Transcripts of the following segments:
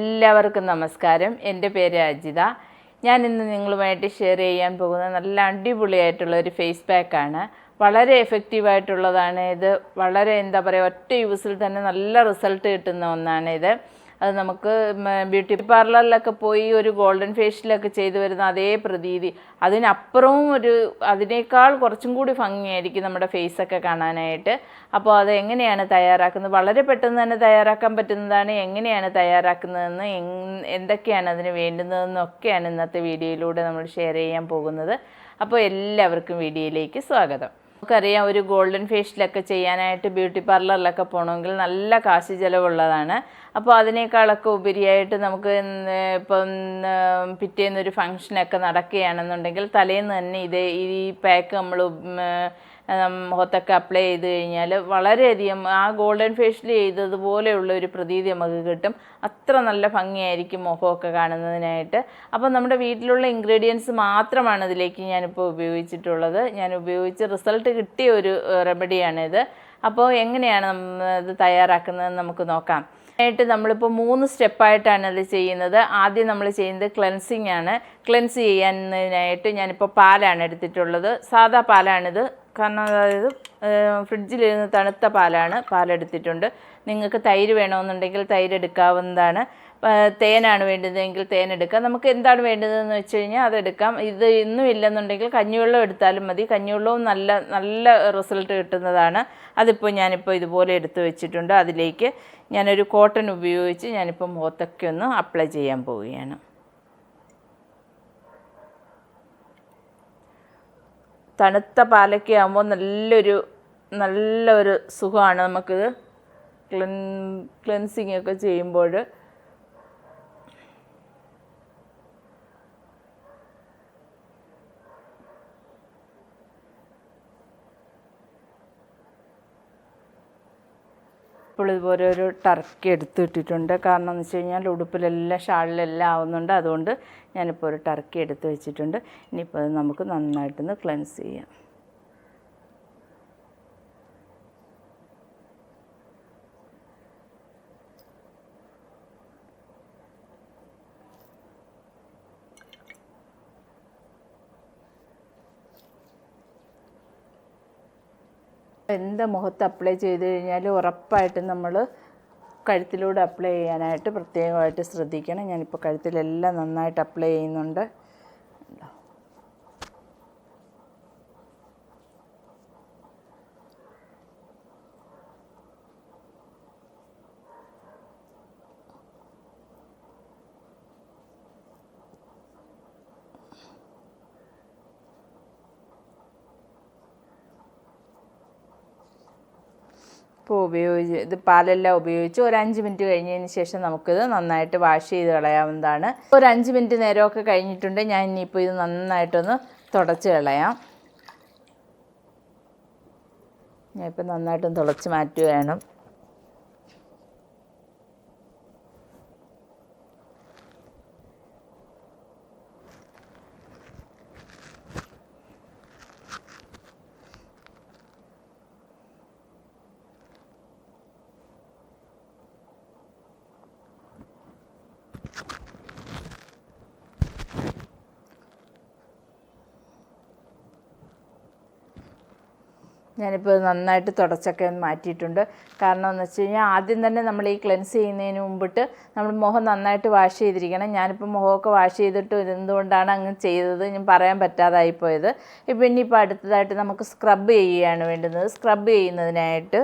എല്ലാവർക്കും നമസ്കാരം. എന്റെ പേര് അജിത. ഞാൻ ഇന്ന് നിങ്ങളുമായിട്ട് ഷെയർ ചെയ്യാൻ പോകുന്ന നല്ല അടിപൊളിയായിട്ടുള്ള ഒരു ഫേസ് പാക്കാണ് വളരെ എഫക്റ്റീവായിട്ടുള്ളതാണ് ഇത്. വളരെ എന്താ പറയുക ഒറ്റ യൂസിൽ തന്നെ നല്ല റിസൾട്ട് കിട്ടുന്ന ഒന്നാണ് ഇത്. അത് നമുക്ക് ബ്യൂട്ടി പാർലറിലൊക്കെ പോയി ഒരു ഗോൾഡൻ ഫേഷ്യലൊക്കെ ചെയ്തു വരുന്ന അതേ പ്രതീതി. അതിനപ്പുറവും ഒരു അതിനേക്കാൾ കുറച്ചും കൂടി ഭംഗിയായിരിക്കും നമ്മുടെ ഫേസൊക്കെ കാണാനായിട്ട്. അപ്പോൾ അത് എങ്ങനെയാണ് തയ്യാറാക്കുന്നത്? വളരെ പെട്ടെന്ന് തന്നെ തയ്യാറാക്കാൻ പറ്റുന്നതാണ്. എങ്ങനെയാണ് തയ്യാറാക്കുന്നതെന്ന് എന്തൊക്കെയാണ് അതിന് വേണ്ടുന്നതെന്നൊക്കെയാണ് ഇന്നത്തെ വീഡിയോയിലൂടെ നമ്മൾ ഷെയർ ചെയ്യാൻ പോകുന്നത്. അപ്പോൾ എല്ലാവർക്കും വീഡിയോയിലേക്ക് സ്വാഗതം. നമുക്കറിയാം ഒരു ഗോൾഡൻ ഫേഷ്യലൊക്കെ ചെയ്യാനായിട്ട് ബ്യൂട്ടി പാർലറിലൊക്കെ പോകണമെങ്കിൽ നല്ല കാശ് ചിലവുള്ളതാണ്. അപ്പോൾ അതിനേക്കാളൊക്കെ ഉപരിയായിട്ട് നമുക്ക് ഇപ്പം പിറ്റേന്നൊരു ഫങ്ഷനൊക്കെ നടക്കുകയാണെന്നുണ്ടെങ്കിൽ തലേന്ന് തന്നെ ഇതേ ഈ പാക്ക് നമ്മൾ മുഖത്തൊക്കെ അപ്ലൈ ചെയ്ത് കഴിഞ്ഞാൽ വളരെയധികം ആ ഗോൾഡൻ ഫേഷ്യൽ ചെയ്തതുപോലെയുള്ള ഒരു പ്രതീതി നമുക്ക് കിട്ടും. അത്ര നല്ല ഭംഗിയായിരിക്കും മുഖമൊക്കെ കാണുന്നതിനായിട്ട്. അപ്പോൾ നമ്മുടെ വീട്ടിലുള്ള ഇൻഗ്രീഡിയൻസ് മാത്രമാണ് ഇതിലേക്ക് ഞാനിപ്പോൾ ഉപയോഗിച്ചിട്ടുള്ളത്. ഞാൻ ഉപയോഗിച്ച് റിസൾട്ട് കിട്ടിയ ഒരു റെമഡിയാണിത് അപ്പോൾ എങ്ങനെയാണ് ഇത് തയ്യാറാക്കുന്നതെന്ന് നമുക്ക് നോക്കാം. ആയിട്ട് നമ്മളിപ്പോൾ മൂന്ന് സ്റ്റെപ്പായിട്ടാണ് ഇത് ചെയ്യുന്നത്. ആദ്യം നമ്മൾ ചെയ്യുന്നത് ക്ലെൻസിങ് ആണ്. ക്ലെൻസ് ചെയ്യുന്നതിനായിട്ട് ഞാനിപ്പോൾ പാലാണ് എടുത്തിട്ടുള്ളത്. സാധാ പാലാണിത്. കാരണം അതായത് ഫ്രിഡ്ജിലിരുന്ന് തണുത്ത പാലാണ് പാലെടുത്തിട്ടുണ്ട്. നിങ്ങൾക്ക് തൈര് വേണമെന്നുണ്ടെങ്കിൽ തൈര് എടുക്കാവുന്നതാണ് തേനാണ് വേണ്ടതെങ്കിൽ തേൻ എടുക്കാം നമുക്ക് എന്താണ് വേണ്ടതെന്ന് വെച്ച് കഴിഞ്ഞാൽ അതെടുക്കാം. ഇത് ഇന്നും ഇല്ലെന്നുണ്ടെങ്കിൽ കഞ്ഞിവെള്ളം എടുത്താലും മതി. കഞ്ഞിവെള്ളവും നല്ല നല്ല റിസൾട്ട് കിട്ടുന്നതാണ്. അതിപ്പോൾ ഞാനിപ്പോൾ ഇതുപോലെ എടുത്തു വെച്ചിട്ടുണ്ട്. അതിലേക്ക് ഞാനൊരു കോട്ടൺ ഉപയോഗിച്ച് ഞാനിപ്പോൾ മുഖത്തൊക്കെ ഒന്ന് അപ്ലൈ ചെയ്യാൻ പോവുകയാണ്. തണുത്ത പാലൊക്കെ ആകുമ്പോൾ നല്ലൊരു നല്ലൊരു സുഖമാണ് നമുക്കിത്. ക്ലിൻ ക്ലെൻസിങ് ഒക്കെ ചെയ്യുമ്പോൾ ഇപ്പോൾ ഇതുപോലെ ഒരു ടർക്കി എടുത്തിട്ടിട്ടുണ്ട് കാരണം എന്ന് വെച്ച് കഴിഞ്ഞാൽ ഉടുപ്പിലെല്ലാം ഷാളിലെല്ലാം ആവുന്നുണ്ട്. അതുകൊണ്ട് ഞാനിപ്പോൾ ഒരു ടർക്കി എടുത്ത് വെച്ചിട്ടുണ്ട്. ഇനിയിപ്പോൾ അത് നമുക്ക് നന്നായിട്ടൊന്ന് ക്ലെൻസ് ചെയ്യാം. എന്ത് മുഖത്ത് അപ്ലൈ ചെയ്ത് കഴിഞ്ഞാൽ ഉറപ്പായിട്ടും നമ്മൾ കഴുത്തിലൂടെ അപ്ലൈ ചെയ്യാനായിട്ട് പ്രത്യേകമായിട്ട് ശ്രദ്ധിക്കണം. ഞാനിപ്പോൾ കഴുത്തിലെല്ലാം നന്നായിട്ട് അപ്ലൈ ചെയ്യുന്നുണ്ട്. ഇപ്പോൾ ഉപയോഗിച്ച് ഇത് പാലെല്ലാം ഉപയോഗിച്ച് ഒരു അഞ്ച് മിനിറ്റ് കഴിഞ്ഞതിന് ശേഷം നമുക്കിത് നന്നായിട്ട് വാഷ് ചെയ്ത് കളയാവുന്നതാണ്. ഒരു അഞ്ച് മിനിറ്റ് നേരമൊക്കെ കഴിഞ്ഞിട്ടുണ്ട്. ഞാൻ ഇനിയിപ്പോൾ ഇത് നന്നായിട്ടൊന്ന് തുടച്ച് കളയാം. ഞാനിപ്പോൾ നന്നായിട്ടൊന്ന് തുടച്ച് മാറ്റുകയാണ്. ഞാനിപ്പോൾ നന്നായിട്ട് തുടച്ചൊക്കെ ഒന്ന് മാറ്റിയിട്ടുണ്ട്. കാരണം എന്ന് വെച്ച് കഴിഞ്ഞാൽ ആദ്യം തന്നെ നമ്മൾ ഈ ക്ലെൻസ് ചെയ്യുന്നതിന് മുമ്പിട്ട് നമ്മൾ മുഖം നന്നായിട്ട് വാഷ് ചെയ്തിരിക്കണം. ഞാനിപ്പോൾ മുഖമൊക്കെ വാഷ് ചെയ്തിട്ട് എന്തുകൊണ്ടാണ് അങ്ങ് ചെയ്തത് ഞാൻ പറയാൻ പറ്റാതായി പോയത്. ഇപ്പം ഇനിയിപ്പോൾ അടുത്തതായിട്ട് നമുക്ക് സ്ക്രബ് ചെയ്യുകയാണ് വേണ്ടുന്നത്. സ്ക്രബ് ചെയ്യുന്നതിനായിട്ട്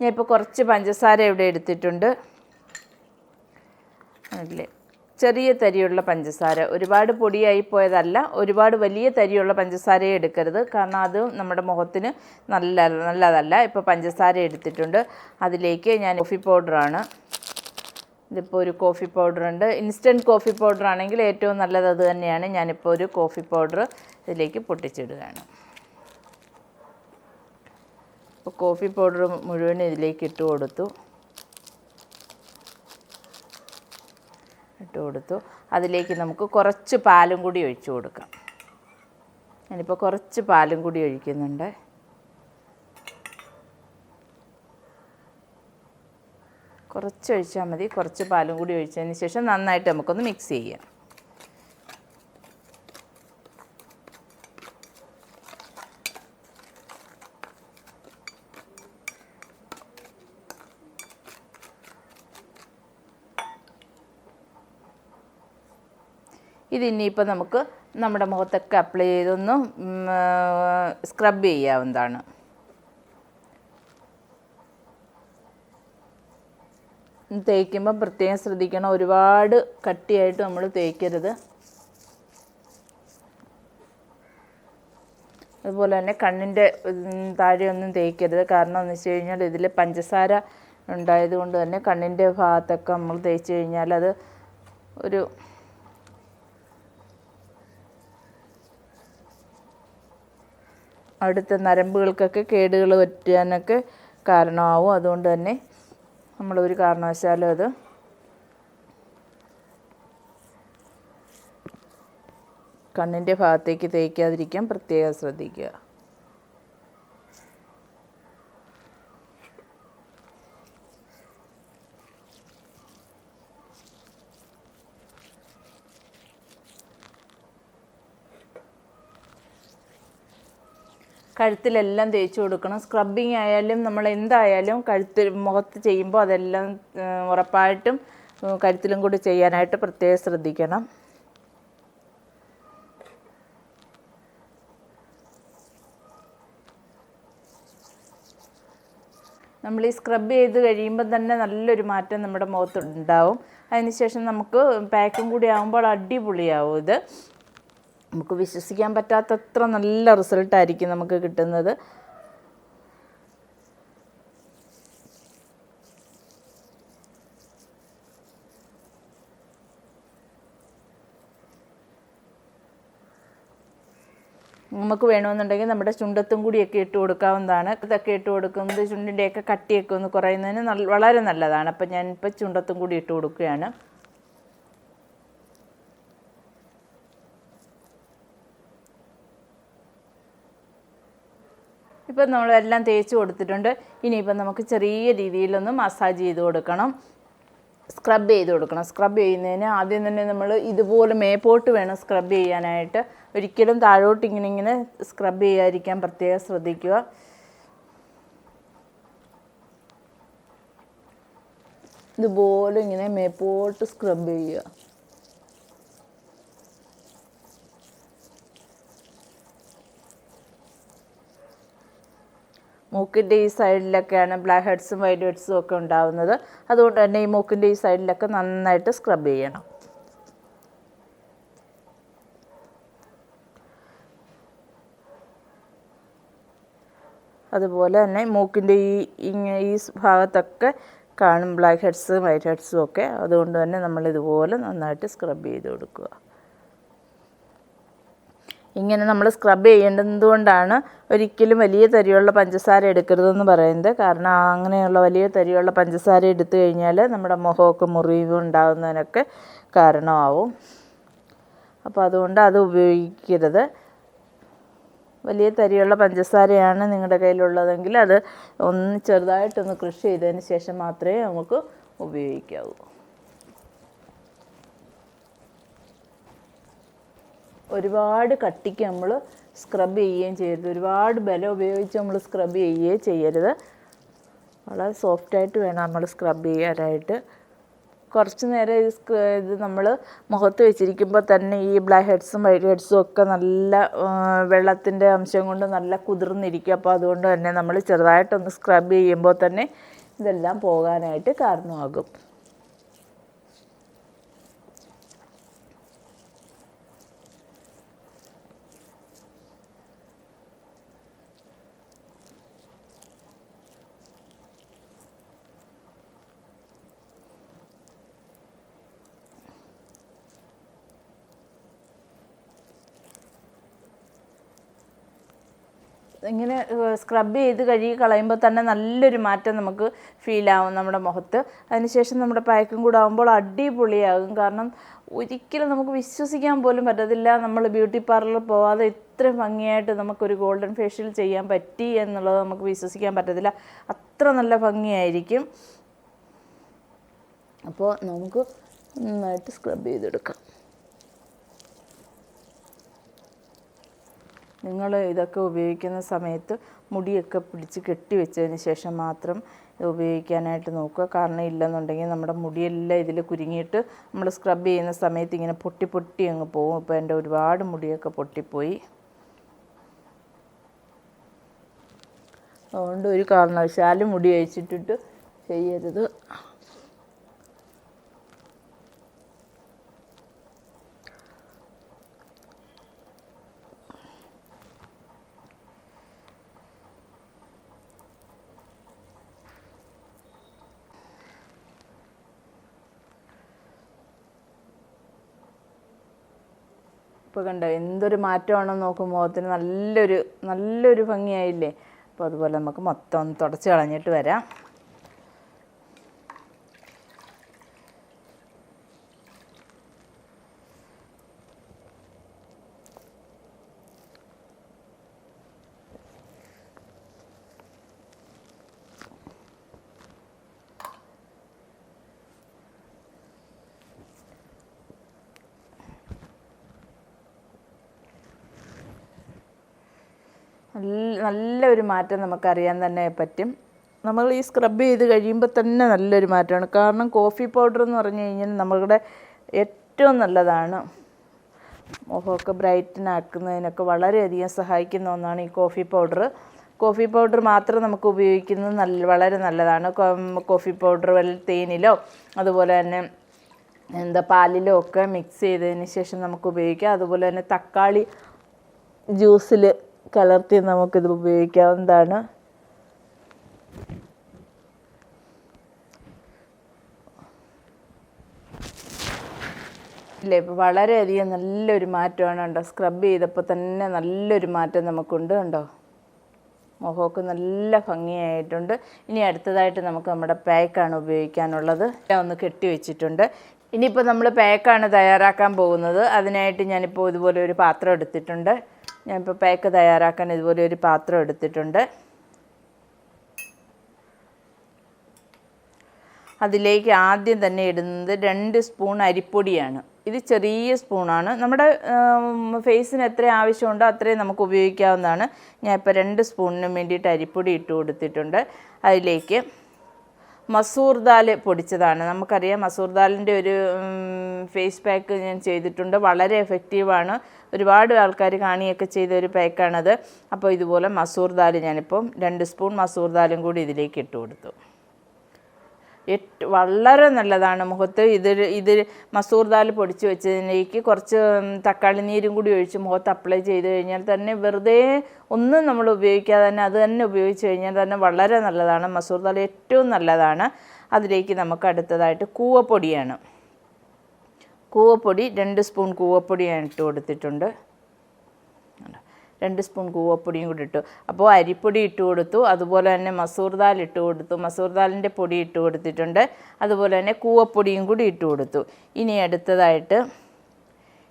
ഞാനിപ്പോൾ കുറച്ച് പഞ്ചസാര ഇവിടെ എടുത്തിട്ടുണ്ട്. അല്ലേ ചെറിയ തരിയുള്ള പഞ്ചസാര. ഒരുപാട് പൊടിയായി പോയതല്ല ഒരുപാട് വലിയ തരിയുള്ള പഞ്ചസാരയെ എടുക്കരുത്. കാരണം അത് നമ്മുടെ മുഖത്തിന് നല്ല നല്ലതല്ല. ഇപ്പോൾ പഞ്ചസാര എടുത്തിട്ടുണ്ട്. അതിലേക്ക് ഞാൻ കോഫി പൗഡറാണ് ഇതിപ്പോൾ ഒരു കോഫി പൗഡർ ഉണ്ട്. ഇൻസ്റ്റന്റ് കോഫി പൗഡർ ആണെങ്കിൽ ഏറ്റവും നല്ലത് അത് തന്നെയാണ്. ഞാനിപ്പോൾ ഒരു കോഫി പൗഡർ ഇതിലേക്ക് പൊട്ടിച്ചിടുകയാണ്. അപ്പോൾ കോഫി പൗഡർ മുഴുവൻ ഇതിലേക്ക് ഇട്ട് കൊടുത്തു. ഇട്ട് കൊടുത്തു. അതിലേക്ക് നമുക്ക് കുറച്ച് പാലും കൂടി ഒഴിച്ചു കൊടുക്കാം. ഞാനിപ്പോൾ കുറച്ച് പാലും കൂടി ഒഴിക്കുന്നുണ്ട്. കുറച്ച് ഒഴിച്ചാൽ മതി. കുറച്ച് പാലും കൂടി ഒഴിച്ചതിന് ശേഷം നന്നായിട്ട് നമുക്കൊന്ന് മിക്സ് ചെയ്യാം. ഇത് ഇനിയിപ്പോൾ നമുക്ക് നമ്മുടെ മുഖത്തൊക്കെ അപ്ലൈ ചെയ്തൊന്ന് സ്ക്രബ് ചെയ്യാവുന്നതാണ്. തേക്കുമ്പോൾ പ്രത്യേകം ശ്രദ്ധിക്കണം. ഒരുപാട് കട്ടിയായിട്ട് നമ്മൾ തേക്കരുത്. അതുപോലെ തന്നെ കണ്ണിന്റെ താഴെയൊന്നും തേക്കരുത്. കാരണം എന്ന് വെച്ച് കഴിഞ്ഞാൽ ഇതിൽ പഞ്ചസാര ഉണ്ടായത് കൊണ്ട് തന്നെ കണ്ണിന്റെ ഭാഗത്തൊക്കെ നമ്മൾ തേച്ച് കഴിഞ്ഞാൽ അത് ഒരു അടുത്ത നരമ്പുകൾക്കൊക്കെ കേടുകൾ പറ്റാനൊക്കെ കാരണമാവും. അതുകൊണ്ട് തന്നെ നമ്മൾ ഒരു കാരണവശാലും അത് കണ്ണിന്റെ ഭാഗത്തേക്ക് തേക്കാതിരിക്കാൻ പ്രത്യേകം ശ്രദ്ധിക്കുക. കഴുത്തിലെല്ലാം തേച്ച് കൊടുക്കണം. സ്ക്രബിങ് ആയാലും നമ്മൾ എന്തായാലും കഴുത്തിൽ മുഖത്ത് ചെയ്യുമ്പോൾ അതെല്ലാം ഉറപ്പായിട്ടും കഴുത്തിലും കൂടി ചെയ്യാനായിട്ട് പ്രത്യേകം ശ്രദ്ധിക്കണം. നമ്മൾ ഈ സ്ക്രബ് ചെയ്ത് കഴിയുമ്പോൾ തന്നെ നല്ലൊരു മാറ്റം നമ്മുടെ മുഖത്ത് ഉണ്ടാവും അതിനുശേഷം നമുക്ക് പാക്കും കൂടി ആകുമ്പോൾ അടിപൊളിയാവും ഇത്. നമുക്ക് വിശ്വസിക്കാൻ പറ്റാത്തത്ര നല്ല റിസൾട്ടായിരിക്കും നമുക്ക് കിട്ടുന്നത്. നമുക്ക് വേണമെന്നുണ്ടെങ്കിൽ നമ്മുടെ ചുണ്ടത്തും കൂടിയൊക്കെ ഇട്ട് കൊടുക്കാവുന്നതാണ്. ഇതൊക്കെ ഇട്ട് കൊടുക്കുന്നത് ചുണ്ടിന്റെയൊക്കെ കട്ടിയൊക്കെ ഒന്ന് കുറയുന്നതിന് വളരെ നല്ലതാണ്. അപ്പം ഞാനിപ്പോൾ ചുണ്ടത്തും കൂടി ഇട്ട് കൊടുക്കുകയാണ്. ഇപ്പം നമ്മളെല്ലാം തേച്ച് കൊടുത്തിട്ടുണ്ട്. ഇനിയിപ്പം നമുക്ക് ചെറിയ രീതിയിലൊന്ന് മസാജ് ചെയ്ത് കൊടുക്കണം. സ്ക്രബ് ചെയ്ത് കൊടുക്കണം. സ്ക്രബ് ചെയ്യുന്നതിന് ആദ്യം തന്നെ നമ്മൾ ഇതുപോലെ മേപ്പോട്ട് വേണം സ്ക്രബ് ചെയ്യാനായിട്ട്. ഒരിക്കലും താഴോട്ട് ഇങ്ങനെ ഇങ്ങനെ സ്ക്രബ് ചെയ്യാതിരിക്കാൻ പ്രത്യേകം ശ്രദ്ധിക്കുക. ഇതുപോലെ ഇങ്ങനെ മേപ്പോട്ട് സ്ക്രബ് ചെയ്യുക. മൂക്കിന്റെ ഈ സൈഡിലൊക്കെയാണ് ബ്ലാക്ക് ഹെഡ്സും വൈറ്റ് ഹെഡ്സും ഒക്കെ ഉണ്ടാവുന്നത്. അതുകൊണ്ട് തന്നെ ഈ മൂക്കിന്റെ ഈ സൈഡിലൊക്കെ നന്നായിട്ട് സ്ക്രബ് ചെയ്യണം. അതുപോലെ തന്നെ മൂക്കിന്റെ ഈ ഈ ഭാഗത്തൊക്കെ കാണും ബ്ലാക്ക് ഹെഡ്സും വൈറ്റ് ഹെഡ്സും ഒക്കെ. അതുകൊണ്ട് തന്നെ നമ്മൾ ഇതുപോലെ നന്നായിട്ട് സ്ക്രബ് ചെയ്ത് കൊടുക്കുക. ഇങ്ങനെ നമ്മൾ സ്ക്രബ് ചെയ്യേണ്ടത് കൊണ്ടാണ് ഒരിക്കലും വലിയ തരിയുള്ള പഞ്ചസാര എടുക്കരുതെന്ന് പറയുന്നത്. കാരണം അങ്ങനെയുള്ള വലിയ തരിയുള്ള പഞ്ചസാര എടുത്തു കഴിഞ്ഞാൽ നമ്മുടെ മുഖമൊക്കെ മുറിവ് ഉണ്ടാകുന്നതിനൊക്കെ കാരണമാവും. അപ്പോൾ അതുകൊണ്ട് അത് ഉപയോഗിക്കരുത്. വലിയ തരിയുള്ള പഞ്ചസാരയാണ് നിങ്ങളുടെ കയ്യിലുള്ളതെങ്കിൽ അത് ഒന്ന് ചെറുതായിട്ടൊന്ന് കൃഷി ചെയ്തതിന് ശേഷം മാത്രമേ നമുക്ക് ഉപയോഗിക്കാവൂ. ഒരുപാട് കട്ടിക്ക് നമ്മൾ സ്ക്രബ് ചെയ്യുകയും ചെയ്യരുത്. ഒരുപാട് ബലം ഉപയോഗിച്ച് നമ്മൾ സ്ക്രബ് ചെയ്യുകയും ചെയ്യരുത്. വളരെ സോഫ്റ്റായിട്ട് വേണം നമ്മൾ സ്ക്രബ് ചെയ്യാനായിട്ട്. കുറച്ച് നേരം ഇത് ഇത് നമ്മൾ മുഖത്ത് വെച്ചിരിക്കുമ്പോൾ തന്നെ ഈ ബ്ലാക്ക് ഹെഡ്സും വൈറ്റ് ഹെഡ്സും ഒക്കെ നല്ല വെള്ളത്തിന്റെ അംശം കൊണ്ട് നല്ല കുതിർന്നിരിക്കും. അപ്പോൾ അതുകൊണ്ട് തന്നെ നമ്മൾ ചെറുതായിട്ടൊന്ന് സ്ക്രബ് ചെയ്യുമ്പോൾ തന്നെ ഇതെല്ലാം പോകാനായിട്ട് കാരണമാകും. ഇങ്ങനെ സ്ക്രബ് ചെയ്ത് കഴുകി കളയുമ്പോൾ തന്നെ നല്ലൊരു മാറ്റം നമുക്ക് ഫീൽ ആവും നമ്മുടെ മുഖത്ത്. അതിനുശേഷം നമ്മുടെ പാക്കും കൂടെ ആകുമ്പോൾ അടിപൊളിയാകും. കാരണം ഒരിക്കലും നമുക്ക് വിശ്വസിക്കാൻ പോലും പറ്റത്തില്ല നമ്മൾ ബ്യൂട്ടി പാർലറിൽ പോവാതെ ഇത്രയും ഭംഗിയായിട്ട് നമുക്കൊരു ഗോൾഡൻ ഫേഷ്യൽ ചെയ്യാൻ പറ്റി എന്നുള്ളത് നമുക്ക് വിശ്വസിക്കാൻ പറ്റത്തില്ല. അത്ര നല്ല ഭംഗിയായിരിക്കും. അപ്പോൾ നമുക്ക് നന്നായിട്ട് സ്ക്രബ് ചെയ്തെടുക്കാം. നിങ്ങൾ ഇതൊക്കെ ഉപയോഗിക്കുന്ന സമയത്ത് മുടിയൊക്കെ പിടിച്ച് കെട്ടി വെച്ചതിന് ശേഷം മാത്രം ഉപയോഗിക്കാനായിട്ട് നോക്കുക. കാരണം ഇല്ലെന്നുണ്ടെങ്കിൽ നമ്മുടെ മുടിയെല്ലാം ഇതിൽ കുരുങ്ങിയിട്ട് നമ്മൾ സ്ക്രബ് ചെയ്യുന്ന സമയത്ത് ഇങ്ങനെ പൊട്ടി പൊട്ടി അങ്ങ് പോകും. ഇപ്പോൾ എന്റെ ഒരുപാട് മുടിയൊക്കെ പൊട്ടിപ്പോയി. അതുകൊണ്ട് ഒരു കാരണവശാലും മുടി അഴിച്ചിട്ടിട്ട് ചെയ്യരുത്. കണ്ടോ? എന്തൊരു മാറ്റമാണെന്ന് നോക്കും മുഖത്തിന് നല്ലൊരു നല്ലൊരു ഭംഗിയായില്ലേ? അപ്പോൾ അതുപോലെ നമുക്ക് മൊത്തം ഒന്ന് തുടച്ച് കളഞ്ഞിട്ട് വരാം. നല്ലൊരു മാറ്റം നമുക്കറിയാൻ തന്നെ പറ്റും. നമ്മൾ ഈ സ്ക്രബ് ചെയ്ത് കഴിയുമ്പോൾ തന്നെ നല്ലൊരു മാറ്റമാണ്. കാരണം കോഫി പൗഡർ എന്ന് പറഞ്ഞു കഴിഞ്ഞാൽ നമ്മളുടെ ഏറ്റവും നല്ലതാണ്. മുഖമൊക്കെ ബ്രൈറ്റൻ ആക്കുന്നതിനൊക്കെ വളരെയധികം സഹായിക്കുന്ന ഒന്നാണ് ഈ കോഫി പൗഡർ കോഫി പൗഡർ മാത്രം നമുക്ക് ഉപയോഗിക്കുന്നത് നല്ല വളരെ നല്ലതാണ്. കോഫി പൗഡർ വല്ല തേനിലോ അതുപോലെ തന്നെ എന്താ പാലിലോ ഒക്കെ മിക്സ് ചെയ്തതിന് ശേഷം നമുക്ക് ഉപയോഗിക്കാം. അതുപോലെ തന്നെ തക്കാളി ജ്യൂസിൽ കലർത്തി നമുക്കിത് ഉപയോഗിക്കാവുന്നതാണ്. ഇല്ലേ ഇപ്പോൾ വളരെയധികം നല്ലൊരു മാറ്റമാണ് കണ്ടോ? സ്ക്രബ് ചെയ്തപ്പോൾ തന്നെ നല്ലൊരു മാറ്റം നമുക്കുണ്ട് കണ്ടോ? മുഖമൊക്കെ നല്ല ഭംഗിയായിട്ടുണ്ട്. ഇനി അടുത്തതായിട്ട് നമുക്ക് നമ്മുടെ പാക്കാണ് ഉപയോഗിക്കാനുള്ളത്. ഞാൻ ഒന്ന് കെട്ടി വെച്ചിട്ടുണ്ട്. ഇനിയിപ്പോൾ നമ്മൾ പാക്കാണ് തയ്യാറാക്കാൻ പോകുന്നത്. അതിനായിട്ട് ഞാനിപ്പോൾ ഇതുപോലെ ഒരു പാത്രം എടുത്തിട്ടുണ്ട്. ഞാനിപ്പോൾ പാക്ക് തയ്യാറാക്കാൻ ഇതുപോലെ ഒരു പാത്രം എടുത്തിട്ടുണ്ട്. അതിലേക്ക് ആദ്യം തന്നെ ഇടുന്നത് രണ്ട് സ്പൂൺ അരിപ്പൊടിയാണ്. ഇത് ചെറിയ സ്പൂണാണ്. നമ്മുടെ ഫേസിന് എത്ര ആവശ്യമുണ്ടോ അത്രയും നമുക്ക് ഉപയോഗിക്കാവുന്നതാണ്. ഞാൻ ഇപ്പോൾ രണ്ട് സ്പൂണിനും വേണ്ടിയിട്ട് അരിപ്പൊടി ഇട്ട് കൊടുത്തിട്ടുണ്ട്. അതിലേക്ക് മസൂർ ദാൽ പൊടിച്ചതാണ്. നമുക്കറിയാം മസൂർ ദാലിന്റെ ഒരു ഫേസ് പാക്ക് ഞാൻ ചെയ്തിട്ടുണ്ട്. വളരെ എഫക്റ്റീവാണ് ഒരുപാട് ആൾക്കാർ കാണിയൊക്കെ ചെയ്ത ഒരു പാക്കാണത് അപ്പോൾ ഇതുപോലെ മസൂർ ദാൽ ഞാനിപ്പം രണ്ട് സ്പൂൺ മസൂർ ദാലും കൂടി ഇതിലേക്ക് ഇട്ട് കൊടുത്തു. വളരെ നല്ലതാണ് മുഖത്ത്. ഇത് ഇത് മസൂർ ദാൽ പൊടിച്ച് വെച്ചതിലേക്ക് കുറച്ച് തക്കാളി നീരും കൂടി ഒഴിച്ച് മുഖത്ത് അപ്ലൈ ചെയ്ത് കഴിഞ്ഞാൽ തന്നെ വെറുതെ ഒന്നും നമ്മൾ ഉപയോഗിക്കാതെ തന്നെ അത് തന്നെ ഉപയോഗിച്ച് കഴിഞ്ഞാൽ തന്നെ വളരെ നല്ലതാണ്. മസൂർ ദാൽ ഏറ്റവും നല്ലതാണ്. അതിലേക്ക് നമുക്ക് അടുത്തതായിട്ട് കൂവപ്പൊടിയാണ്. കൂവപ്പൊടി രണ്ട് സ്പൂൺ കൂവപ്പൊടിയാണ് ഇട്ട് കൊടുത്തിട്ടുണ്ട്. രണ്ട് സ്പൂൺ കൂവപ്പൊടിയും കൂടി ഇട്ടു. അപ്പോൾ അരിപ്പൊടി ഇട്ട് കൊടുത്തു. അതുപോലെ തന്നെ മസൂർ ദാൽ ഇട്ട് കൊടുത്തു. മസൂർ ദാലിന്റെ പൊടി ഇട്ട് കൊടുത്തിട്ടുണ്ട്. അതുപോലെ തന്നെ കൂവപ്പൊടിയും കൂടി ഇട്ട് കൊടുത്തു. ഇനി അടുത്തതായിട്ട്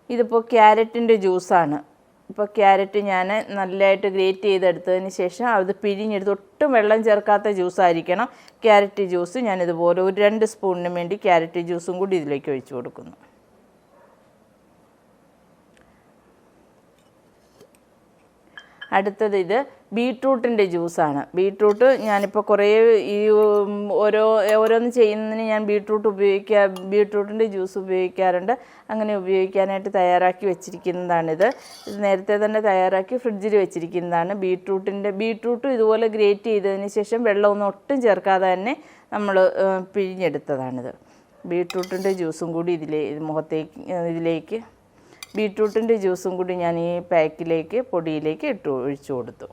ഇതിപ്പോൾ ക്യാരറ്റിന്റെ ജ്യൂസാണ്. ഇപ്പോൾ ക്യാരറ്റ് ഞാൻ നല്ലതായിട്ട് ഗ്രേറ്റ് ചെയ്തെടുത്തതിന് ശേഷം അത് പിഴിഞ്ഞെടുത്ത് ഒട്ടും വെള്ളം ചേർക്കാത്ത ജ്യൂസായിരിക്കണം. ക്യാരറ്റ് ജ്യൂസ് ഞാനിതുപോലെ ഒരു രണ്ട് സ്പൂണിന് വേണ്ടി ക്യാരറ്റ് ജ്യൂസും കൂടി ഇതിലേക്ക് ഒഴിച്ചു കൊടുക്കുന്നു. അടുത്തത് ഇത് ബീട്രൂട്ടിന്റെ ജ്യൂസാണ് ബീട്രൂട്ട് ഞാനിപ്പോൾ കുറേ ഈ ഓരോ ഓരോന്ന് ചെയ്യുന്നതിന് ഞാൻ ബീട്രൂട്ട് ഉപയോഗിക്കുക ബീട്രൂട്ടിന്റെ ജ്യൂസ് ഉപയോഗിക്കാറുണ്ട്. അങ്ങനെ ഉപയോഗിക്കാനായിട്ട് തയ്യാറാക്കി വെച്ചിരിക്കുന്നതാണിത്. ഇത് നേരത്തെ തന്നെ തയ്യാറാക്കി ഫ്രിഡ്ജിൽ വെച്ചിരിക്കുന്നതാണ് ബീട്രൂട്ടിന്റെ ബീട്രൂട്ടും ഇതുപോലെ ഗ്രേറ്റ് ചെയ്തതിന് ശേഷം വെള്ളമൊന്നും ഒട്ടും ചേർക്കാതെ തന്നെ നമ്മൾ പിഴിഞ്ഞെടുത്തതാണിത്. ബീട്രൂട്ടിന്റെ ജ്യൂസും കൂടി ഇതിലേ മുഖത്തേക്ക് ഇതിലേക്ക് ബീട്രൂട്ടിന്റെ ജ്യൂസും കൂടി ഞാൻ ഈ പാക്കിലേക്ക് പൊടിയിലേക്ക് ഇട്ട് ഒഴിച്ചു കൊടുത്തു.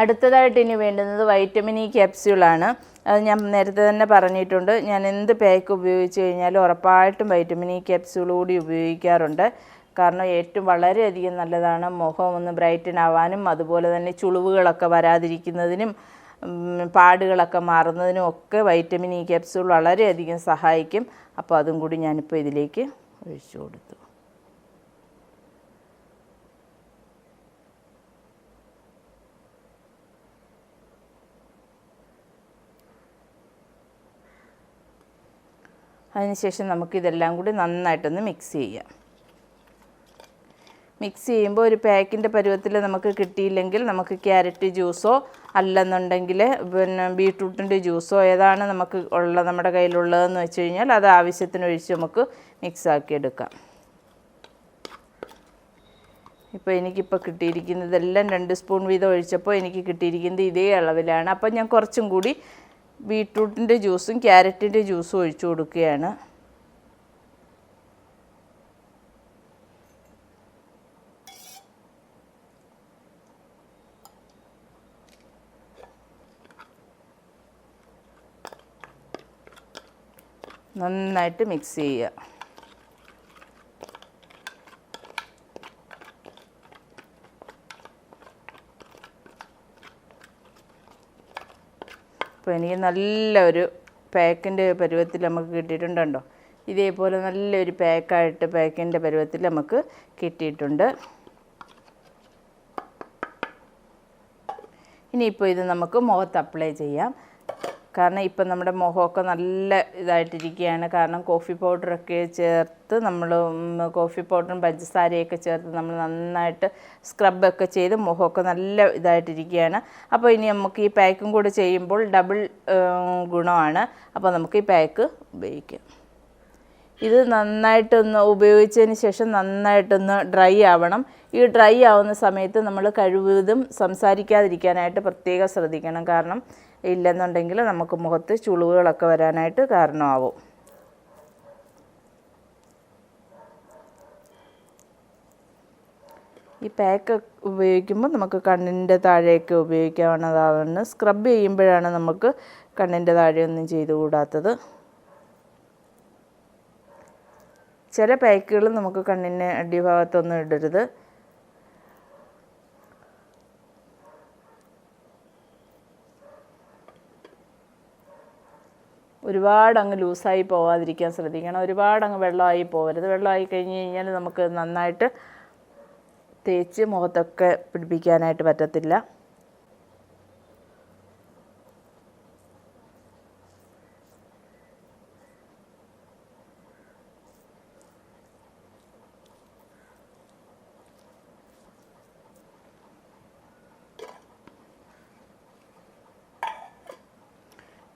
അടുത്തതായിട്ട് ഇനി വേണ്ടുന്നത് വൈറ്റമിൻ ഇ ക്യാപ്സ്യൂളാണ്. അത് ഞാൻ നേരത്തെ തന്നെ പറഞ്ഞിട്ടുണ്ട്. ഞാൻ എന്ത് പാക്ക് ഉപയോഗിച്ച് കഴിഞ്ഞാലും ഉറപ്പായിട്ടും വൈറ്റമിൻ ഇ ക്യാപ്സ്യൂൾ കൂടി ഉപയോഗിക്കാറുണ്ട്. കാരണം ഏറ്റവും വളരെയധികം നല്ലതാണ്. മുഖം ഒന്ന് ബ്രൈറ്റൻ ആവാനും അതുപോലെ തന്നെ ചുളിവുകളൊക്കെ വരാതിരിക്കുന്നതിനും പാടുകളൊക്കെ മാറുന്നതിനും ഒക്കെ വൈറ്റമിൻ ഇ e ക്യാപ്സ്യൂൾ വളരെയധികം സഹായിക്കും. അപ്പോൾ അതും കൂടി ഞാനിപ്പോൾ ഇതിലേക്ക് ഒഴിച്ചു കൊടുത്തു. അതിനുശേഷം നമുക്കിതെല്ലാം കൂടി നന്നായിട്ടൊന്ന് മിക്സ് ചെയ്യാം. മിക്സ് ചെയ്യുമ്പോൾ ഒരു പാക്കിന്റെ പരുവത്തിൽ നമുക്ക് കിട്ടിയില്ലെങ്കിൽ നമുക്ക് ക്യാരറ്റ് ജ്യൂസോ അല്ലെന്നുണ്ടെങ്കിൽ പിന്നെ ബീട്രൂട്ടിന്റെ ജ്യൂസോ ഏതാണ് നമുക്ക് ഉള്ള നമ്മുടെ കയ്യിലുള്ളതെന്ന് വെച്ച് കഴിഞ്ഞാൽ അത് ആവശ്യത്തിന് ഒഴിച്ച് നമുക്ക് മിക്സ് ആക്കി എടുക്കാം ഇപ്പോൾ എനിക്കിപ്പോൾ കിട്ടിയിരിക്കുന്നതെല്ലാം രണ്ട് സ്പൂൺ വീതം ഒഴിച്ചപ്പോൾ എനിക്ക് കിട്ടിയിരിക്കുന്നത് ഇതേ അളവിലാണ്. അപ്പം ഞാൻ കുറച്ചും കൂടി ബീട്രൂട്ടിന്റെ ജ്യൂസും ക്യാരറ്റിന്റെ ജ്യൂസും ഒഴിച്ചു കൊടുക്കുകയാണ്. നന്നായിട്ട് മിക്സ് ചെയ്യുക. അപ്പോൾ എനിക്ക് നല്ല ഒരു പാക്കിന്റെ പരുവത്തിൽ നമുക്ക് കിട്ടിയിട്ടുണ്ടോ ഇതേപോലെ നല്ലൊരു പാക്കായിട്ട് പാക്കിന്റെ പരുവത്തിൽ നമുക്ക് കിട്ടിയിട്ടുണ്ട്. ഇനിയിപ്പോൾ ഇത് നമുക്ക് മുഖത്ത് അപ്ലൈ ചെയ്യാം. കാരണം ഇപ്പം നമ്മുടെ മുഖമൊക്കെ നല്ല ഇതായിട്ടിരിക്കുകയാണ്. കാരണം കോഫി പൗഡറൊക്കെ ചേർത്ത് നമ്മൾ കോഫി പൗഡറും പഞ്ചസാരയൊക്കെ ചേർത്ത് നമ്മൾ നന്നായിട്ട് സ്ക്രബൊക്കെ ചെയ്ത് മുഖമൊക്കെ നല്ല ഇതായിട്ടിരിക്കുകയാണ്. അപ്പോൾ ഇനി നമുക്ക് ഈ പാക്കും കൂടെ ചെയ്യുമ്പോൾ ഡബിൾ ഗുണമാണ്. അപ്പോൾ നമുക്ക് ഈ പാക്ക് ഉപയോഗിക്കാം. ഇത് നന്നായിട്ടൊന്ന് ഉപയോഗിച്ചതിന് ശേഷം നന്നായിട്ടൊന്ന് ഡ്രൈ ആവണം. ഈ ഡ്രൈ ആവുന്ന സമയത്ത് നമ്മൾ കഴിവതും സംസാരിക്കാതിരിക്കാനായിട്ട് പ്രത്യേകം ശ്രദ്ധിക്കണം. കാരണം ഇല്ലെന്നുണ്ടെങ്കിൽ നമുക്ക് മുഖത്ത് ചുളിവുകളൊക്കെ വരാനായിട്ട് കാരണമാവും. ഈ പാക്ക് ഉപയോഗിക്കുമ്പോൾ നമുക്ക് കണ്ണിന്റെ താഴെയൊക്കെ ഉപയോഗിക്കാവുന്നതാവുന്നു. സ്ക്രബ് ചെയ്യുമ്പോഴാണ് നമുക്ക് കണ്ണിന്റെ താഴെയൊന്നും ചെയ്തുകൂടാത്തത്. ചില പാക്കുകൾ നമുക്ക് കണ്ണിന്റെ അടിഭാഗത്തൊന്നും ഇടരുത്. ഒരുപാട് അങ്ങ് ലൂസായി പോവാതിരിക്കാൻ ശ്രദ്ധിക്കണം. ഒരുപാട് അങ്ങ് വെള്ളമായി പോകരുത് വെള്ളമായി കഴിഞ്ഞ് കഴിഞ്ഞാൽ നമുക്ക് നന്നായിട്ട് തേച്ച് മുഖത്തൊക്കെ പിടിപ്പിക്കാനായിട്ട് പറ്റത്തില്ല.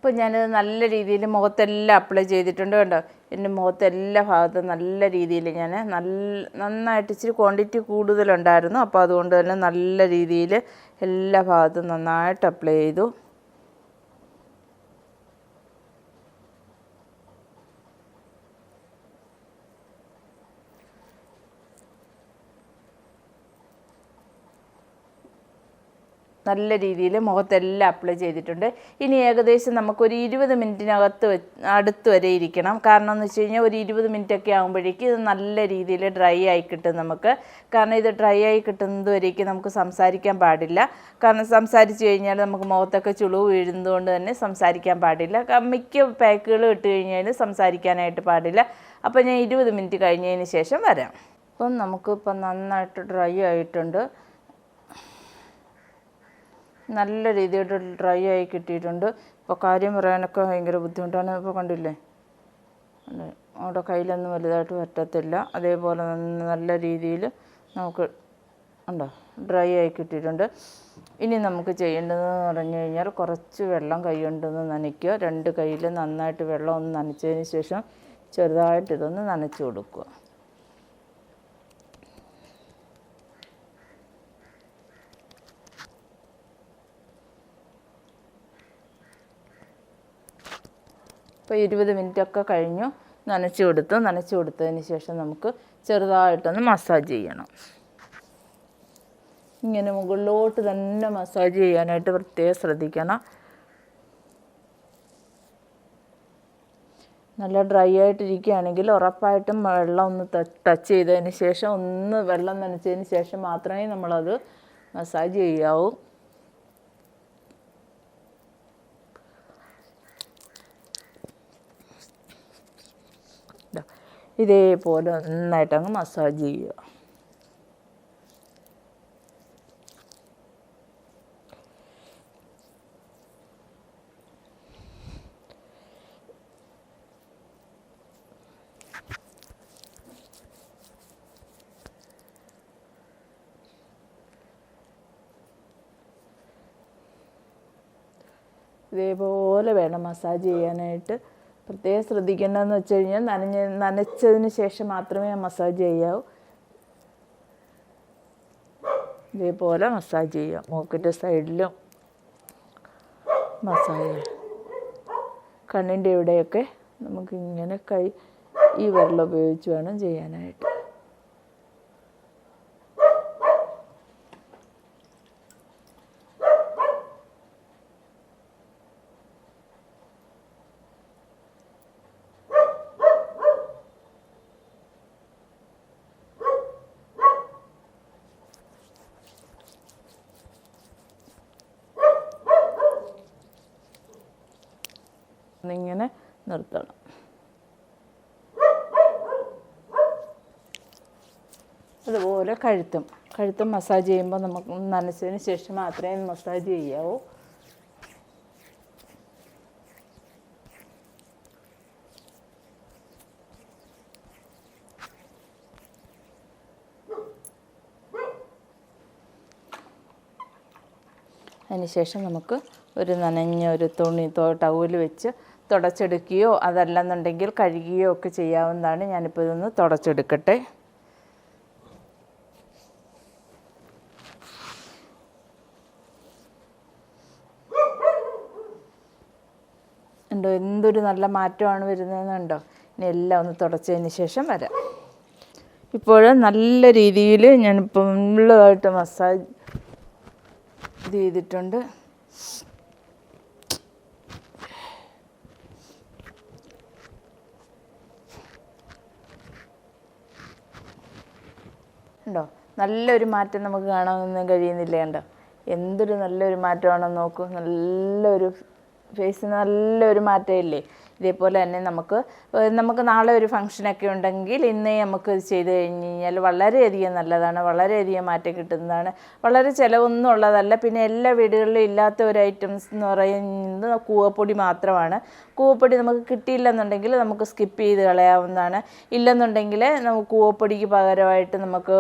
ഇപ്പോൾ ഞാനത് നല്ല രീതിയിൽ മുഖത്തെല്ലാം അപ്ലൈ ചെയ്തിട്ടുണ്ട് കേട്ടോ എന്റെ മുഖത്ത് എല്ലാ ഭാഗത്തും നല്ല രീതിയിൽ ഞാൻ നല്ല നന്നായിട്ട് ഇച്ചിരി ക്വാണ്ടിറ്റി കൂടുതലുണ്ടായിരുന്നു. അപ്പോൾ അതുകൊണ്ട് തന്നെ നല്ല രീതിയിൽ എല്ലാ ഭാഗത്തും നന്നായിട്ട് അപ്ലൈ ചെയ്തു. നല്ല രീതിയിൽ മുഖത്തെല്ലാം അപ്ലൈ ചെയ്തിട്ടുണ്ട്. ഇനി ഏകദേശം നമുക്കൊരു ഇരുപത് മിനിറ്റിനകത്ത് അടുത്ത് വരെ ഇരിക്കണം. കാരണം എന്ന് വെച്ച് കഴിഞ്ഞാൽ ഒരു ഇരുപത് മിനിറ്റ് ഒക്കെ ആകുമ്പോഴേക്ക് ഇത് നല്ല രീതിയിൽ ഡ്രൈ ആയി കിട്ടും നമുക്ക്. കാരണം ഇത് ഡ്രൈ ആയി കിട്ടുന്നത് വരേക്കും നമുക്ക് സംസാരിക്കാൻ പാടില്ല. കാരണം സംസാരിച്ച് കഴിഞ്ഞാൽ നമുക്ക് മുഖത്തൊക്കെ ചുളിവ് വീഴുന്നതുകൊണ്ട് തന്നെ സംസാരിക്കാൻ പാടില്ല. മിക്ക പാക്കുകളും ഇട്ട് കഴിഞ്ഞാൽ സംസാരിക്കാനായിട്ട് പാടില്ല. അപ്പോൾ ഞാൻ ഇരുപത് മിനിറ്റ് കഴിഞ്ഞതിന് ശേഷം വരാം. അപ്പം നമുക്കിപ്പം നന്നായിട്ട് ഡ്രൈ ആയിട്ടുണ്ട്. നല്ല രീതിയിൽ ഡ്രൈ ആയി കിട്ടിയിട്ടുണ്ട്. ഇപ്പോൾ കാര്യം പറയാനൊക്കെ ഭയങ്കര ബുദ്ധിമുട്ടാണ്. ഇപ്പോൾ കണ്ടില്ലേ? അവിടെ കയ്യിലൊന്നും വലുതായിട്ട് പറ്റത്തില്ല. അതേപോലെ നല്ല രീതിയിൽ നമുക്ക് ഉണ്ടോ? ഡ്രൈ ആയി കിട്ടിയിട്ടുണ്ട്. ഇനി നമുക്ക് ചെയ്യേണ്ടതെന്ന് പറഞ്ഞു കഴിഞ്ഞാൽ കുറച്ച് വെള്ളം കൈ കൊണ്ടൊന്ന് നനയ്ക്കുക. രണ്ട് കയ്യിൽ നന്നായിട്ട് വെള്ളം ഒന്ന് നനച്ചതിന് ശേഷം ചെറുതായിട്ട് ഇതൊന്ന് നനച്ച് കൊടുക്കുക. ഇപ്പോൾ ഇരുപത് മിനിറ്റൊക്കെ കഴിഞ്ഞു. നനച്ച് കൊടുത്തു. നനച്ച് കൊടുത്തതിന് ശേഷം നമുക്ക് ചെറുതായിട്ടൊന്ന് മസാജ് ചെയ്യണം. ഇങ്ങനെ മുകളിലോട്ട് തന്നെ മസാജ് ചെയ്യാനായിട്ട് പ്രത്യേകം ശ്രദ്ധിക്കണം. നല്ല ഡ്രൈ ആയിട്ടിരിക്കുകയാണെങ്കിൽ ഉറപ്പായിട്ടും വെള്ളം ഒന്ന് ടച്ച് ചെയ്തതിന് ശേഷം ഒന്ന് വെള്ളം നനച്ചതിന് ശേഷം മാത്രമേ നമ്മളത് മസാജ് ചെയ്യാവൂ. ഇതേപോലെ നന്നായിട്ട് അങ്ങ് മസാജ് ചെയ്യുക. ഇതേപോലെ വേണം മസാജ് ചെയ്യാനായിട്ട്. പ്രത്യേകം ശ്രദ്ധിക്കേണ്ടതെന്ന് വെച്ച് കഴിഞ്ഞാൽ നനഞ്ഞ് നനച്ചതിന് ശേഷം മാത്രമേ മസാജ് ചെയ്യാവൂ. ഇതേപോലെ മസാജ് ചെയ്യാം. മൂക്കിന്റെ സൈഡിലും മസാജ് ചെയ്യാം. കണ്ണിന്റെ ഇവിടെയൊക്കെ നമുക്ക് ഇങ്ങനെ കൈ ഈ വിരൽ ഉപയോഗിച്ച് വേണം ചെയ്യാനായിട്ട് ഇങ്ങനെ നിർത്തണം. അതുപോലെ കഴുത്തും. കഴുത്തും മസാജ് ചെയ്യുമ്പോൾ നമുക്ക് നനച്ചതിന് ശേഷം മാത്രമേ മസാജ് ചെയ്യാവൂ. അതിനുശേഷം നമുക്ക് ഒരു നനഞ്ഞ ഒരു തുണി ടവൽ വെച്ച് തുടച്ചെടുക്കുകയോ അതല്ലെന്നുണ്ടെങ്കിൽ കഴുകുകയോ ഒക്കെ ചെയ്യാവുന്നതാണ് ഞാനിപ്പോൾ ഇതൊന്ന് തുടച്ചെടുക്കട്ടെ. ഉണ്ടോ? എന്തൊരു നല്ല മാറ്റമാണ് വരുന്നതെന്നുണ്ടോ ഇനി എല്ലാം ഒന്ന് തുടച്ചതിന് ശേഷം വരാം. ഇപ്പോൾ നല്ല രീതിയിൽ ഞാനിപ്പം ഫുള്ളതായിട്ട് മസാജ് ചെയ്തിട്ടുണ്ട്. ഉണ്ടോ? നല്ലൊരു മാറ്റം നമുക്ക് കാണാൻ കഴിയുന്നില്ല കണ്ടോ? എന്തൊരു നല്ലൊരു മാറ്റമാണെന്ന് നോക്കൂ. നല്ലൊരു ഫേസിന് നല്ലൊരു മാറ്റമില്ലേ? ഇതേപോലെ തന്നെ നമുക്ക് നമുക്ക് നാളെ ഒരു ഫംഗ്ഷനൊക്കെ ഉണ്ടെങ്കിൽ ഇന്നേ നമുക്ക് ഇത് ചെയ്ത് കഴിഞ്ഞ് കഴിഞ്ഞാൽ വളരെയധികം നല്ലതാണ് വളരെയധികം മാറ്റം കിട്ടുന്നതാണ്. വളരെ ചിലവൊന്നും ഉള്ളതല്ല. പിന്നെ എല്ലാ വീടുകളിലും ഇല്ലാത്ത ഒരു ഐറ്റംസ് എന്ന് പറയുന്നത് കൂവപ്പൊടി മാത്രമാണ്. കൂവപ്പൊടി നമുക്ക് കിട്ടിയില്ലെന്നുണ്ടെങ്കിൽ നമുക്ക് സ്കിപ്പ് ചെയ്ത് കളയാവുന്നതാണ്. ഇല്ലെന്നുണ്ടെങ്കിൽ നമുക്ക് കൂവപ്പൊടിക്ക് പകരമായിട്ട് നമുക്ക്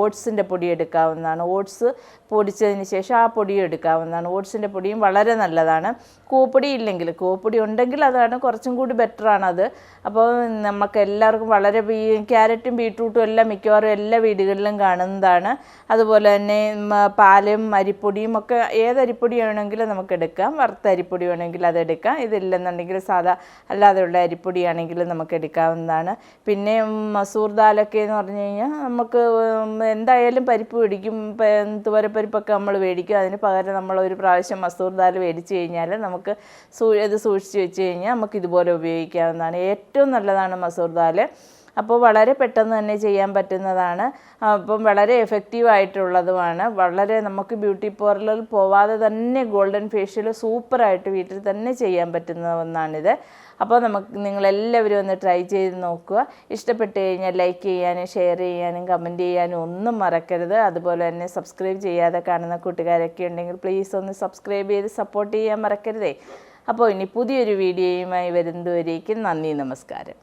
ഓട്സിന്റെ പൊടി എടുക്കാവുന്നതാണ്. ഓട്സ് പൊടിച്ചതിന് ശേഷം ആ പൊടിയും എടുക്കാവുന്നതാണ്. ഓട്സിന്റെ പൊടിയും വളരെ നല്ലതാണ്. കൂവപ്പൊടി ഇല്ലെങ്കിൽ കൂവപ്പൊടി ഉണ്ടെങ്കിൽ അതാണ് കുറച്ചും കൂടി ബെറ്ററാണ് അത് അപ്പോൾ നമുക്ക് എല്ലാവർക്കും വളരെ ക്യാരറ്റും ബീട്രൂട്ടും എല്ലാം മിക്കവാറും എല്ലാ വീടുകളിലും കാണുന്നതാണ്. അതുപോലെ തന്നെ പാലും അരിപ്പൊടിയും ഒക്കെ ഏത് വേണമെങ്കിലും നമുക്ക് എടുക്കാം വറുത്ത അരിപ്പൊടി വേണമെങ്കിൽ അത് എടുക്കാം ഇതില്ലെന്നുണ്ടെങ്കിൽ സാധാ അല്ലാതെയുള്ള അരിപ്പൊടിയാണെങ്കിലും നമുക്ക് എടുക്കാവുന്നതാണ് പിന്നെ മസൂർ ദാലൊക്കെ എന്ന് പറഞ്ഞു കഴിഞ്ഞാൽ നമുക്ക് എന്തായാലും പരിപ്പ് മേടിക്കും തുവരപ്പരിപ്പൊക്കെ നമ്മൾ മേടിക്കും അതിന് പകരം നമ്മൾ ഒരു പ്രാവശ്യം മസൂർ ദാൽ മേടിച്ച് കഴിഞ്ഞാൽ നമുക്ക് സൂ ഇത് സൂക്ഷിച്ച് വെച്ച് കഴിഞ്ഞാൽ നമുക്ക് ഇതുപോലെ ഉപയോഗിക്കാവുന്നതാണ് ഏറ്റവും നല്ലതാണ് മസൂർ ദാൽ അപ്പോൾ വളരെ പെട്ടെന്ന് തന്നെ ചെയ്യാൻ പറ്റുന്നതാണ്. അപ്പം വളരെ എഫക്റ്റീവ് ആയിട്ടുള്ളതുമാണ്. വളരെ നമുക്ക് ബ്യൂട്ടി പാർലറിൽ പോവാതെ തന്നെ ഗോൾഡൻ ഫേഷ്യൽ സൂപ്പറായിട്ട് വീട്ടിൽ തന്നെ ചെയ്യാൻ പറ്റുന്ന ഒന്നാണിത്. അപ്പോൾ നമുക്ക് നിങ്ങളെല്ലാവരും ഒന്ന് ട്രൈ ചെയ്ത് നോക്കുക. ഇഷ്ടപ്പെട്ട് കഴിഞ്ഞാൽ ലൈക്ക് ചെയ്യാനും ഷെയർ ചെയ്യാനും കമന്റ് ചെയ്യാനും ഒന്നും മറക്കരുത്. അതുപോലെ തന്നെ സബ്സ്ക്രൈബ് ചെയ്യാതെ കാണുന്ന കൂട്ടുകാരൊക്കെ ഉണ്ടെങ്കിൽ പ്ലീസ് ഒന്ന് സബ്സ്ക്രൈബ് ചെയ്ത് സപ്പോർട്ട് ചെയ്യാൻ മറക്കരുതേ. അപ്പോൾ ഇനി പുതിയൊരു വീഡിയോയുമായി വരുന്നതുവരേക്കും നന്ദി നമസ്കാരം.